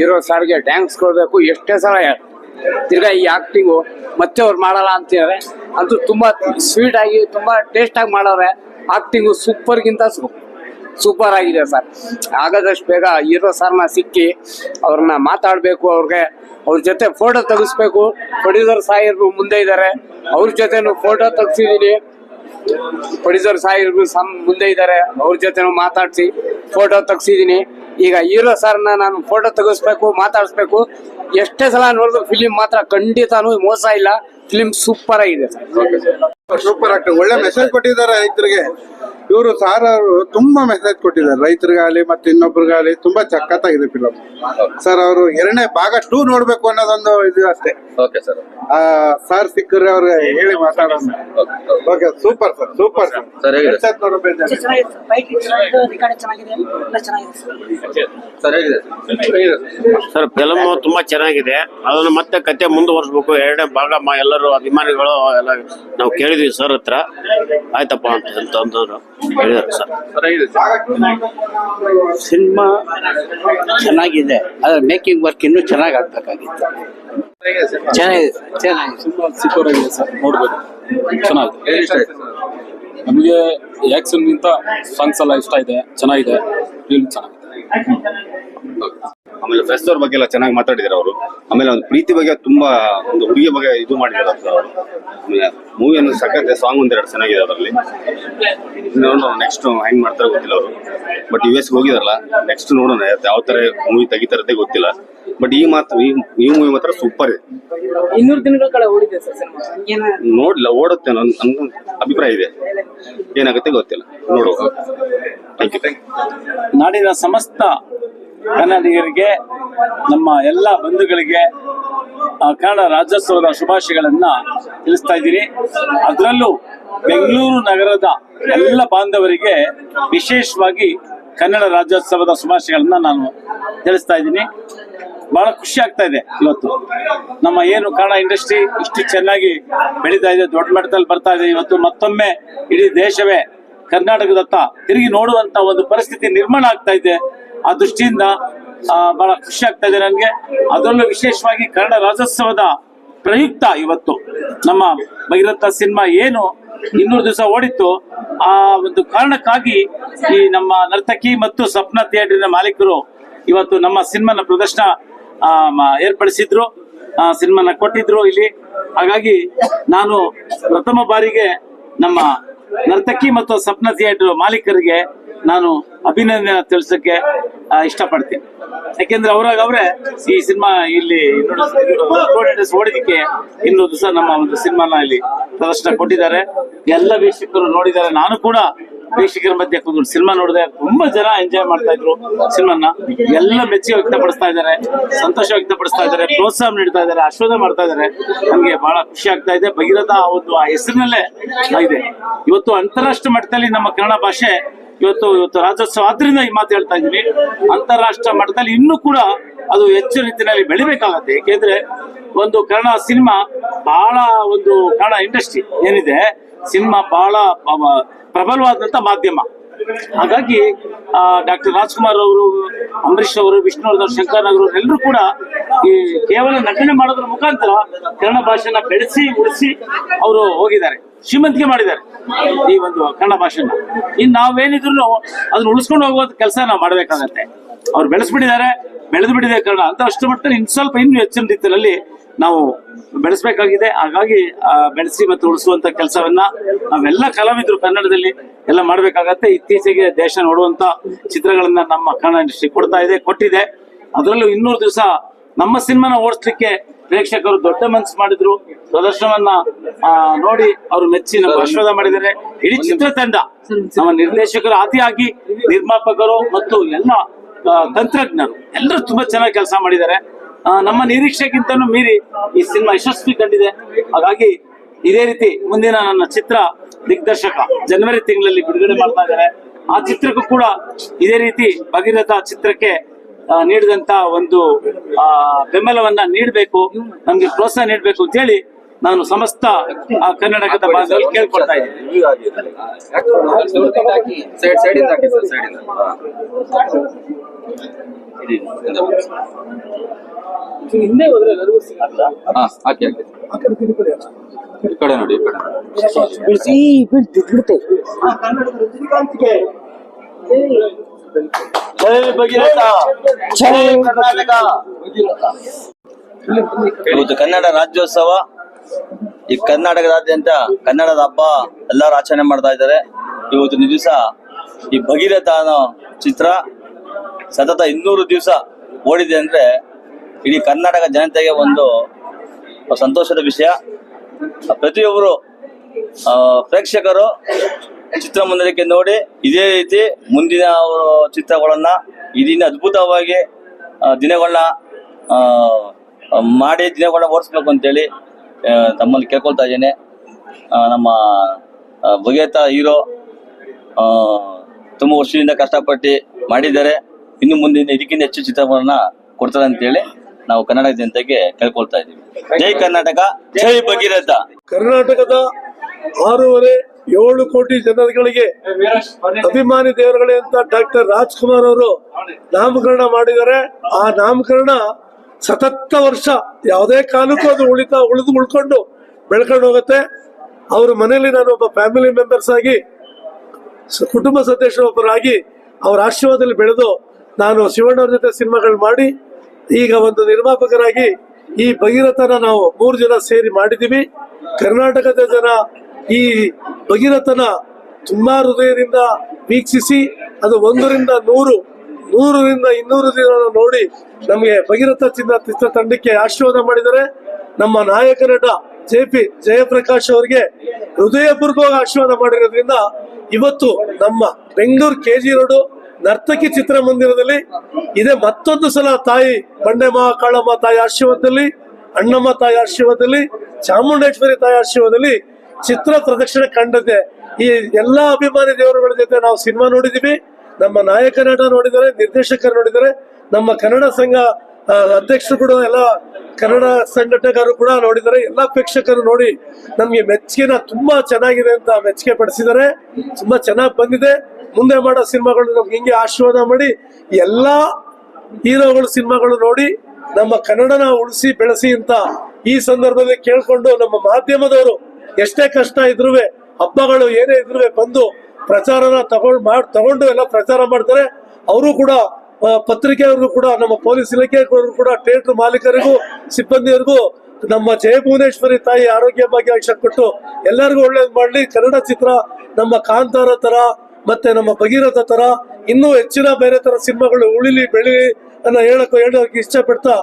Hero ಸಾರ್ಗೆ thanks ಕೊಡಬೇಕು, ಎಷ್ಟೇ ಸಲ ತಿರ್ಗಾ ಈ ಆಕ್ಟಿಂಗು ಮತ್ತೆ ಅವ್ರು ಮಾಡಲ್ಲ ಅಂತಿದ್ದಾರೆ ಅಂತೂ ತುಂಬ ಸ್ವೀಟ್ ಆಗಿ, ತುಂಬಾ ಟೇಸ್ಟ್ ಆಗಿ ಮಾಡವ್ರೆ ಆಕ್ಟಿಂಗು ಸೂಪರ್ಗಿಂತ ಸೂಪರ್ ಆಗಿದೆ ಸರ್. ಆಗದಷ್ಟು ಬೇಗ ಹೀರೋ ಸರ್ನ ಸಿಕ್ಕಿ ಅವ್ರನ್ನ ಮಾತಾಡಬೇಕು ಅವ್ರಿಗೆ. ಅವ್ರ ಜೊತೆ ಫೋಟೋ ತೆಗಿಸ್ಬೇಕು. ಪ್ರೊಡ್ಯೂಸರ್ ಸಾಯಿರು ಮುಂದೆ ಇದ್ದಾರೆ ಅವ್ರ ಜೊತೆನೂ ಫೋಟೋ ತೆಗ್ಸಿದ್ದೀನಿ ಪ್ರೊಡ್ಯೂಸರ್ ಸಾಯಿರು ಸಮ್ ಮುಂದೆ ಇದ್ದಾರೆ ಅವ್ರ ಜೊತೆನೂ ಮಾತಾಡ್ಸಿ ಫೋಟೋ ತೆಗ್ಸಿದೀನಿ. ಈಗ ಹೀರೋ ಸರ್ನ ನಾನು ಫೋಟೋ ತೆಗಿಸ್ಬೇಕು, ಮಾತಾಡಿಸ್ಬೇಕು. ಎಷ್ಟೇ ಸಲ ನೋಡಿದ್ರು ಫಿಲಿಂ ಮಾತ್ರ ಖಂಡಿತಾನು ಮೋಸ ಇಲ್ಲ. ಫಿಲಿಂ ಸೂಪರ್ ಆಗಿದೆ ಸರ್. ಸೂಪರ್ ಆಗ್ತದೆ ಒಳ್ಳೆ ಮೆಸೇಜ್ ಕೊಟ್ಟಿದ್ದಾರೆ ರೈತರಿಗೆ. ಇವರು ಸಾರ್ ಅವರು ತುಂಬಾ ಮೆಸೇಜ್ ಕೊಟ್ಟಿದ್ದಾರೆ. ರೈತರಿಗಾಗಲಿ ಮತ್ತೆ ಇನ್ನೊಬ್ರಿಗಾಗಲಿ ತುಂಬಾ ಚಕ್ಕತ್ತಾಗಿದೆ ಫಿಲಮ್ ಸರ್ ಅವರು ಎರಡನೇ ಭಾಗ ಟೂ ನೋಡ್ಬೇಕು ಅನ್ನೋದೊಂದು ಇದು ಅಷ್ಟೇ. ಓಕೆ ಸರ್ ಆ ಸಾರ್ ಸಿಕ್ಕರೆ ಅವ್ರಿಗೆ ಹೇಳಿ ಮಾತಾಡೋಣ. Okay super sir super sir sir film ತುಂಬಾ ಚೆನ್ನಾಗಿದೆ. ಅದನ್ನು ಮತ್ತೆ ಕತೆ ಮುಂದುವರ್ಸ್ಬೇಕು. ಎರಡನೇ ಭಾಗ ಮ- ಎಲ್ಲರೂ ಅಭಿಮಾನಿಗಳು ಎಲ್ಲ ನಾವು ಕೇಳಿದ್ವಿ ಸರ್ ಹತ್ರ. ಆಯ್ತಪ್ಪ ಅಂತ ಅಂತ ಸಿನಿಮಾ. ಚೆನ್ನಾಗಿದೆ. ಅದರ ಮೇಕಿಂಗ್ ವರ್ಕ್ ಇನ್ನೂ ಚೆನ್ನಾಗಿ ಆಗ್ಬೇಕಾಗಿತ್ತು. ಚೆನ್ನಾಗಿದೆ ಚೆನ್ನಾಗಿದೆ. Super sir. ನೋಡ್ಬೋದು. ಚೆನ್ನಾಗಿದೆ. ನಮಗೆ ಆಕ್ಷನ್ ಗಿಂತ ಸಾಂಗ್ಸ್ ಎಲ್ಲ ಇಷ್ಟ ಇದೆ. ಚೆನ್ನಾಗಿದೆ. ಫಿಲ್ಮ್ ಚೆನ್ನಾಗಿದೆ. ಆಮೇಲೆ ಫ್ರೆಸ್ ಅವ್ರ ಬಗ್ಗೆ ಎಲ್ಲ ಚೆನ್ನಾಗಿ ಮಾತಾಡಿದಾರೆ ಅವರು. ಆಮೇಲೆ ಒಂದು ಪ್ರೀತಿ ಬಗ್ಗೆ ತುಂಬಾ ಒಂದು ಹುಡುಗಿ ಬಗ್ಗೆ ಇದು ಮಾಡಿದ್ದಾರೆ ಅವರು. ಆಮೇಲೆ ಅನ್ನೋದು ಸಕ್ಕತ್ತೆ ಸಾಂಗ್ ಒಂದೆರಡು ಚೆನ್ನಾಗಿದೆ ಅದರಲ್ಲಿ. ನೋಡೋಣ ನೆಕ್ಸ್ಟ್ ಹೆಂಗ್ ಮಾಡ್ತಾರೆ ಗೊತ್ತಿಲ್ಲ ಅವರು. ಬಟ್ ಯು ಎಸ್ ಹೋಗಿದಾರಲ್ಲ ನೆಕ್ಸ್ಟ್ ನೋಡೋಣ ಯಾವ ತರ ಮೂವಿ ತೆಗಿತಾರದೇ ಗೊತ್ತಿಲ್ಲ. ಬಟ್ ಈ ಮಾತ್ರ ಈ ಮೂವಿ ಮಾತ್ರ ಸೂಪರ್ ಇದೆ. ಇನ್ನೂರು ದಿನಗಳ ಕಡೆ ಓಡಿದೆ ಸರ್ ಸಿನಿಮಾ ಏನ ನೋಡ್ಲಿಲ್ಲ ಓಡುತ್ತೆ ನನ್ ನನ್ಗೆ ಅಭಿಪ್ರಾಯ ಇದೆ. ಏನಾಗುತ್ತೆ ಗೊತ್ತಿಲ್ಲ. ನೋಡುವ ಥ್ಯಾಂಕ್ ಯು ಥ್ಯಾಂಕ್ ಯು ನಾಡಿನ ಸಮಸ್ತ ಕನ್ನಡಿಗರಿಗೆ, ನಮ್ಮ ಎಲ್ಲ ಬಂಧುಗಳಿಗೆ ಕನ್ನಡ ರಾಜ್ಯೋತ್ಸವದ ಶುಭಾಶಯಗಳನ್ನ ತಿಳಿಸ್ತಾ ಇದ್ದೀನಿ ಅದರಲ್ಲೂ ಬೆಂಗಳೂರು ನಗರದ ಎಲ್ಲ ಬಾಂಧವರಿಗೆ ವಿಶೇಷವಾಗಿ ಕನ್ನಡ ರಾಜ್ಯೋತ್ಸವದ ಶುಭಾಶಯಗಳನ್ನ ನಾನು ತಿಳಿಸ್ತಾ ಇದ್ದೀನಿ. ಬಹಳ ಖುಷಿ ಆಗ್ತಾ ಇದೆ ಇವತ್ತು. ನಮ್ಮ ಏನು ಕನ್ನಡ ಇಂಡಸ್ಟ್ರಿ ಇಷ್ಟು ಚೆನ್ನಾಗಿ ಬೆಳೀತಾ ಇದೆ, ದೊಡ್ಡ ಮಟ್ಟದಲ್ಲಿ ಬರ್ತಾ ಇದೆ. ಇವತ್ತು ಮತ್ತೊಮ್ಮೆ ಇಡೀ ದೇಶವೇ ಕರ್ನಾಟಕದತ್ತ ತಿರುಗಿ ನೋಡುವಂತ ಒಂದು ಪರಿಸ್ಥಿತಿ ನಿರ್ಮಾಣ ಆಗ್ತಾ ಇದೆ. ಆ ದೃಷ್ಟಿಯಿಂದ ಬಹಳ ಖುಷಿ ಆಗ್ತಾ ಇದೆ ನನಗೆ. ಅದರಲ್ಲೂ ವಿಶೇಷವಾಗಿ ಕನ್ನಡ ರಾಜ್ಯೋತ್ಸವದ ಪ್ರಯುಕ್ತ ಇವತ್ತು ನಮ್ಮ ಭಗೀರಥ ಸಿನಿಮಾ ಏನು ಇನ್ನೂರು ದಿವಸ ಓಡಿತ್ತು. ಆ ಒಂದು ಕಾರಣಕ್ಕಾಗಿ ಈ ನಮ್ಮ ನರ್ತಕಿ ಮತ್ತು ಸ್ವಪ್ನ ಥಿಯೇಟರ್ನ ಮಾಲೀಕರು ಇವತ್ತು ನಮ್ಮ ಸಿನಿಮಾನ ಪ್ರದರ್ಶನ ಏರ್ಪಡಿಸಿದ್ರು. ಸಿನಿಮಾನ ಕೊಟ್ಟಿದ್ರು ಇಲ್ಲಿ. ಹಾಗಾಗಿ ನಾನು ಪ್ರಥಮ ಬಾರಿಗೆ ನಮ್ಮ ನರ್ತಕಿ ಮತ್ತು ಸ್ವಪ್ನ ಥಿಯೇಟರ್ ಮಾಲೀಕರಿಗೆ ನಾನು ಅಭಿನಂದನೆ ತಿಳಿಸಕ್ಕೆ ಇಷ್ಟಪಡ್ತೀನಿ. ಯಾಕೆಂದ್ರೆ ಅವರಾಗ ಅವರೇ ಈ ಸಿನಿಮಾ ಇಲ್ಲಿ ಓಡಿದಕ್ಕೆ ಇನ್ನೊಂದು ದಿವಸ ನಮ್ಮ ಒಂದು ಸಿನಿಮಾನ ಇಲ್ಲಿ ಪ್ರದರ್ಶನ ಕೊಟ್ಟಿದ್ದಾರೆ. ಎಲ್ಲ ವೀಕ್ಷಕರು ನೋಡಿದ್ದಾರೆ. ನಾನು ಕೂಡ ವೀಕ್ಷಕರ ಮಧ್ಯೆ ಕೂತ್ಕೊಂಡು ಸಿನಿಮಾ ನೋಡಿದೆ ತುಂಬಾ ಜನ ಎಂಜಾಯ್ ಮಾಡ್ತಾ ಇದ್ರು ಸಿನಿಮಾನ. ಎಲ್ಲ ಮೆಚ್ಚುಗೆ ವ್ಯಕ್ತಪಡಿಸ್ತಾ ಇದ್ದಾರೆ, ಸಂತೋಷ ವ್ಯಕ್ತಪಡಿಸ್ತಾ ಇದ್ದಾರೆ, ಪ್ರೋತ್ಸಾಹ ನೀಡ್ತಾ ಇದ್ದಾರೆ ಆಶ್ವಾದ ಮಾಡ್ತಾ ಇದ್ದಾರೆ. ನಮ್ಗೆ ಬಹಳ ಖುಷಿ ಆಗ್ತಾ ಇದೆ. ಭಗೀರಥ ಆ ಒಂದು ಆ ಹೆಸರಿನಲ್ಲೇ ಇದೆ. ಇವತ್ತು ಅಂತಾರಾಷ್ಟ್ರೀಯ ಮಟ್ಟದಲ್ಲಿ ನಮ್ಮ ಕನ್ನಡ ಭಾಷೆ ಇವತ್ತು ಇವತ್ತು ರಾಜ್ಯೋತ್ಸವ ಆದ್ರಿಂದ ಈ ಮಾತು ಹೇಳ್ತಾ ಇದ್ದೀನಿ ಅಂತಾರಾಷ್ಟ್ರೀಯ ಮಟ್ಟದಲ್ಲಿ ಇನ್ನೂ ಕೂಡ ಅದು ಹೆಚ್ಚು ರೀತಿಯಲ್ಲಿ ಬೆಳಿಬೇಕಾಗತ್ತೆ. ಏಕೆಂದ್ರೆ ಒಂದು ಕನ್ನಡ ಸಿನಿಮಾ ಬಹಳ ಒಂದು ಕನ್ನಡ ಇಂಡಸ್ಟ್ರಿ ಏನಿದೆ ಸಿನಿಮಾ ಬಹಳ ಪ್ರಬಲವಾದಂತ ಮಾಧ್ಯಮ. ಹಾಗಾಗಿ ಡಾಕ್ಟರ್ ರಾಜ್ಕುಮಾರ್ ಅವರು ಅಂಬರೀಶ್ ಅವರು ವಿಷ್ಣುವರ್ಧನ್ ಶಂಕರ್ ಅವರು ಎಲ್ಲರೂ ಕೂಡ ಈ ಕೇವಲ ನಟನೆ ಮಾಡೋದ್ರ ಮುಖಾಂತರ ಕನ್ನಡ ಭಾಷೆನ ಬೆಳೆಸಿ, ಉಳಿಸಿ ಅವರು ಹೋಗಿದ್ದಾರೆ. ಶ್ರೀಮಂತಿಕೆ ಮಾಡಿದ್ದಾರೆ ಈ ಒಂದು ಕನ್ನಡ ಭಾಷೆನ ಇನ್ನು ನಾವೇನಿದ್ರು ಅದನ್ನ ಉಳಿಸ್ಕೊಂಡು ಹೋಗುವಂತ ಕೆಲಸ ನಾವು ಮಾಡ್ಬೇಕಾಗತ್ತೆ. ಅವ್ರು ಬೆಳೆಸ್ಬಿಟ್ಟಿದ್ದಾರೆ ಬೆಳೆದು ಬಿಟ್ಟಿದೆ ಕಾರಣ ಅಂತ ಅಷ್ಟು ಮಟ್ಟ ಇನ್ ಸ್ವಲ್ಪ ಇನ್ನು ಹೆಚ್ಚಿನ ರೀತಿಯಲ್ಲಿ ನಾವು ಬೆಳೆಸಬೇಕಾಗಿದೆ. ಹಾಗಾಗಿ ಬೆಳೆಸಿ ಮತ್ತು ಉಳಿಸುವಂತ ಕೆಲಸವನ್ನ ನಾವೆಲ್ಲ ಕಲಾವಿದರು ಕನ್ನಡದಲ್ಲಿ ಎಲ್ಲ ಮಾಡ್ಬೇಕಾಗತ್ತೆ. ಇತ್ತೀಚೆಗೆ ದೇಶ ನೋಡುವಂತ ಚಿತ್ರಗಳನ್ನ ನಮ್ಮ ಕನ್ನಡ ಇಂಡಸ್ಟ್ರಿ ಕೊಡ್ತಾ ಇದೆ, ಕೊಟ್ಟಿದೆ. ಅದರಲ್ಲೂ ಇನ್ನೂರು ದಿವಸ ನಮ್ಮ ಸಿನಿಮಾನ ಓಡಿಸ್ಲಿಕ್ಕೆ ಪ್ರೇಕ್ಷಕರು ದೊಡ್ಡ ಮನಸ್ಸು ಮಾಡಿದ್ರು. ಪ್ರದರ್ಶನವನ್ನ ನೋಡಿ ಅವರು ಮೆಚ್ಚಿ ನಮ್ಮ ಆಶೀರ್ವಾದ ಮಾಡಿದ್ದಾರೆ. ಇಡೀ ಚಿತ್ರತಂಡ ನಮ್ಮ ನಿರ್ದೇಶಕರು ಅತಿಯಾಗಿ ನಿರ್ಮಾಪಕರು ಮತ್ತು ಎಲ್ಲ ತಂತ್ರಜ್ಞರು. ಎಲ್ಲರೂ ತುಂಬಾ ಚೆನ್ನಾಗಿ ಕೆಲಸ ಮಾಡಿದ್ದಾರೆ. ನಮ್ಮ ನಿರೀಕ್ಷೆಗಿಂತನೂ ಮೀರಿ ಈ ಸಿನಿಮಾ ಯಶಸ್ವಿ ಕಂಡಿದೆ. ಹಾಗಾಗಿ ಇದೇ ರೀತಿ ಮುಂದಿನ ನನ್ನ ಚಿತ್ರ ದಿಗ್ದರ್ಶಕ ಜನವರಿ ತಿಂಗಳಲ್ಲಿ ಬಿಡುಗಡೆ ಮಾಡ್ತಾ ಇದ್ದಾರೆ. ಆ ಚಿತ್ರಕ್ಕೂ ಕೂಡ ಇದೇ ರೀತಿ ಭಗೀರಥ ಚಿತ್ರಕ್ಕೆ ನೀಡಿದಂತ ಒಂದು ಬೆಂಬಲವನ್ನ ನೀಡಬೇಕು, ನಮ್ಗೆ ಪ್ರೋತ್ಸಾಹ ನೀಡಬೇಕು ಅಂತ ಹೇಳಿ ನಾನು ಸಮಸ್ತ ಆ, ಕರ್ನಾಟಕದ ಭಾಗದಲ್ಲಿ ಕೇಳ್ಕೊಳ್ತಾ ಇದ್ದೀನಿ. ಕಡೆ ನೋಡಿ ಜೈ ಭಗೀರಥ. ಜೈ ಕರ್ನಾಟಕ. ಇವತ್ತು ಕನ್ನಡ ರಾಜ್ಯೋತ್ಸವ. ಈ ಕರ್ನಾಟಕದಾದ್ಯಂತ ಕನ್ನಡದ ಹಬ್ಬ ಎಲ್ಲರೂ ಆಚರಣೆ ಮಾಡ್ತಾ ಇದ್ದಾರೆ. ಇವತ್ತಿನ ದಿವಸ ಈ ಭಗೀರಥ ಅನ್ನೋ ಚಿತ್ರ ಸತತ ಇನ್ನೂರು ದಿವಸ ಓಡಿದೆ ಅಂದ್ರೆ ಇಡೀ ಕರ್ನಾಟಕ ಜನತೆಗೆ ಒಂದು ಸಂತೋಷದ ವಿಷಯ. ಪ್ರತಿಯೊಬ್ಬರು ಪ್ರೇಕ್ಷಕರು ಚಿತ್ರಮಂದಿರಕ್ಕೆ ನೋಡಿ ಇದೇ ರೀತಿ ಮುಂದಿನ ಅವರು ಚಿತ್ರಗಳನ್ನ ಇದನ್ನ ಅದ್ಭುತವಾಗಿ ದಿನಗಳನ್ನ ಮಾಡಿ ದಿನಗಳನ್ನ ಓಡಿಸ್ಬೇಕು ಅಂತೇಳಿ ತಮ್ಮಲ್ಲಿ ಕೇಳ್ಕೊಳ್ತಾ ಇದ್ದೇನೆ. ನಮ್ಮ ಬಗೆತ ಹೀರೋ ತುಂಬ ವರ್ಷದಿಂದ ಕಷ್ಟಪಟ್ಟು ಮಾಡಿದ್ದಾರೆ. ಇನ್ನು ಮುಂದಿನ ಇದಕ್ಕಿಂತ ಹೆಚ್ಚು ಚಿತ್ರಗಳನ್ನ ಕೊಡ್ತಾರೆ ಅಂತೇಳಿ ನಾವು ಕನ್ನಡ ಜನತೆಗೆ ಕೇಳ್ಕೊಳ್ತಾ ಇದ್ದೀವಿ. ಜೈ ಕರ್ನಾಟಕ, ಜೈ ಭಗೀರಥ. ಕರ್ನಾಟಕದ ಆರೂವರೆ ಏಳು ಕೋಟಿ ಜನರುಗಳಿಗೆ ಅಭಿಮಾನಿ ದೇವರುಗಳೇ ಅಂತ ಡಾಕ್ಟರ್ ರಾಜ್ಕುಮಾರ್ ಅವರು ನಾಮಕರಣ ಮಾಡಿದ್ದಾರೆ. ಆ ನಾಮಕರಣ ಸತತ ವರ್ಷ, ಯಾವುದೇ ಕಾಲಕ್ಕೂ ಅದು ಉಳಿತಾ, ಉಳಿದು ಉಳ್ಕೊಂಡು ಬೆಳ್ಕೊಂಡು ಹೋಗುತ್ತೆ. ಅವ್ರ ಮನೆಯಲ್ಲಿ ನಾನು ಒಬ್ಬ ಫ್ಯಾಮಿಲಿ ಮೆಂಬರ್ಸ್ ಆಗಿ ಕುಟುಂಬ ಸದಸ್ಯರೊಬ್ಬರಾಗಿ ಅವರ ಆಶೀರ್ವಾದದಲ್ಲಿ ಬೆಳೆದು ನಾನು ಶಿವಣ್ಣವ್ರ ಜೊತೆ ಸಿನಿಮಾಗಳು ಮಾಡಿ, ಈಗ ಒಂದು ನಿರ್ಮಾಪಕರಾಗಿ ಈ ಭಗೀರಥನ ನಾವು ಮೂರು ಜನ ಸೇರಿ ಮಾಡಿದ್ದೀವಿ ಕರ್ನಾಟಕದ ಜನ ಈ ಭಗೀರಥನ ತುಂಬಾ ಹೃದಯದಿಂದ ವೀಕ್ಷಿಸಿ, ಅದು ಒಂದರಿಂದ ನೂರು ನೂರರಿಂದ ಇನ್ನೂರು ದಿನ ನೋಡಿ ನಮಗೆ ಭಗೀರಥ ಚಿನ್ನ ಚಿತ್ರ ತಂಡಕ್ಕೆ ಆಶೀರ್ವಾದ ಮಾಡಿದರೆ ನಮ್ಮ ನಾಯಕ ನಟ ಜೆ ಪಿ ಜಯಪ್ರಕಾಶ್ ಅವರಿಗೆ ಹೃದಯಪೂರ್ವಕವಾಗಿ ಆಶೀರ್ವಾದ ಮಾಡಿರೋದ್ರಿಂದ ಇವತ್ತು ನಮ್ಮ Bengaluru K G road Narthaki ಚಿತ್ರಮಂದಿರದಲ್ಲಿ ಇದೇ ಮತ್ತೊಂದು ಸಲ ತಾಯಿ ಬಂಡೆ ಕಾಳಮ್ಮ ತಾಯಿ ಆಶೀರ್ವಾದದಲ್ಲಿ, ಅಣ್ಣಮ್ಮ ತಾಯಿ ಆಶೀರ್ವಾದದಲ್ಲಿ, ಚಾಮುಂಡೇಶ್ವರಿ ತಾಯಿ ಆಶೀರ್ವಾದದಲ್ಲಿ ಚಿತ್ರ ಪ್ರದರ್ಶನ ಕಂಡಿದೆ. ಈ ಎಲ್ಲಾ ಅಭಿಮಾನಿ ದೇವರುಗಳ ಜೊತೆ ನಾವು ಸಿನಿಮಾ ನೋಡಿದೀವಿ ನಮ್ಮ ನಾಯಕ ನಟ ನೋಡಿದರೆ ನಿರ್ದೇಶಕರು ನೋಡಿದರೆ, ನಮ್ಮ ಕನ್ನಡ ಸಂಘ ಅಧ್ಯಕ್ಷರು ಕೂಡ ಎಲ್ಲ ಕನ್ನಡ ಸಂಘಟಕರು ಕೂಡ ನೋಡಿದರೆ, ಎಲ್ಲಾ ಪ್ರೇಕ್ಷಕರು ನೋಡಿ ನಮ್ಗೆ ಮೆಚ್ಚುಗೆನ ತುಂಬಾ ಚೆನ್ನಾಗಿದೆ ಅಂತ ಮೆಚ್ಚುಗೆ ಪಡಿಸಿದ್ದಾರೆ. ತುಂಬಾ ಚೆನ್ನಾಗಿ ಬಂದಿದೆ. ಮುಂದೆ ಮಾಡೋ ಸಿನಿಮಾಗಳು ನಮ್ಗೆ ಹಿಂಗೆ ಆಶೀರ್ವಾದ ಮಾಡಿ, ಎಲ್ಲಾ ಹೀರೋಗಳು ಸಿನಿಮಾಗಳು ನೋಡಿ ನಮ್ಮ ಕನ್ನಡನ ಉಳಿಸಿ, ಬೆಳೆಸಿ ಅಂತ ಈ ಸಂದರ್ಭದಲ್ಲಿ ಕೇಳ್ಕೊಂಡು ನಮ್ಮ ಮಾಧ್ಯಮದವರು ಎಷ್ಟೇ ಕಷ್ಟ ಇದ್ರು ಹಬ್ಬಗಳು ಏನೇ ಇದ್ರೂ ಬಂದು ಪ್ರಚಾರನ ತಗೊಂಡ್ ಮಾಡ್, ತಗೊಂಡು ಎಲ್ಲ ಪ್ರಚಾರ ಮಾಡ್ತಾರೆ. ಅವರು ಕೂಡ ಪತ್ರಿಕೆಯವರು ಪತ್ರಿಕೆಯವ್ರಿಗೂ ಕೂಡ, ನಮ್ಮ ಪೊಲೀಸ್ ಇಲಾಖೆ ಕೂಡ, ಥಿಯೇಟರ್ ಮಾಲೀಕರಿಗೂ ಸಿಬ್ಬಂದಿಯವರಿಗೂ ನಮ್ಮ ಜಯಭುವನೇಶ್ವರಿ ತಾಯಿ ಆರೋಗ್ಯ ಭಾಗ್ಯ ಆಯುಷ್ಯ ಕೊಟ್ಟು ಎಲ್ಲರಿಗೂ ಒಳ್ಳೇದು ಮಾಡ್ಲಿ. ಕನ್ನಡ ಚಿತ್ರ ನಮ್ಮ ಕಾಂತಾರ ತರ, ಮತ್ತೆ ನಮ್ಮ ಭಗೀರಥ ತರ, ಇನ್ನೂ ಹೆಚ್ಚಿನ ಬೇರೆ ತರ ಸಿನಿಮಾಗಳು ಉಳಿಲಿ, ಬೆಳಿಲಿ ಅನ್ನ ಹೇಳಕ್, ಹೇಳೋಕೆ ಇಷ್ಟಪಡ್ತಾ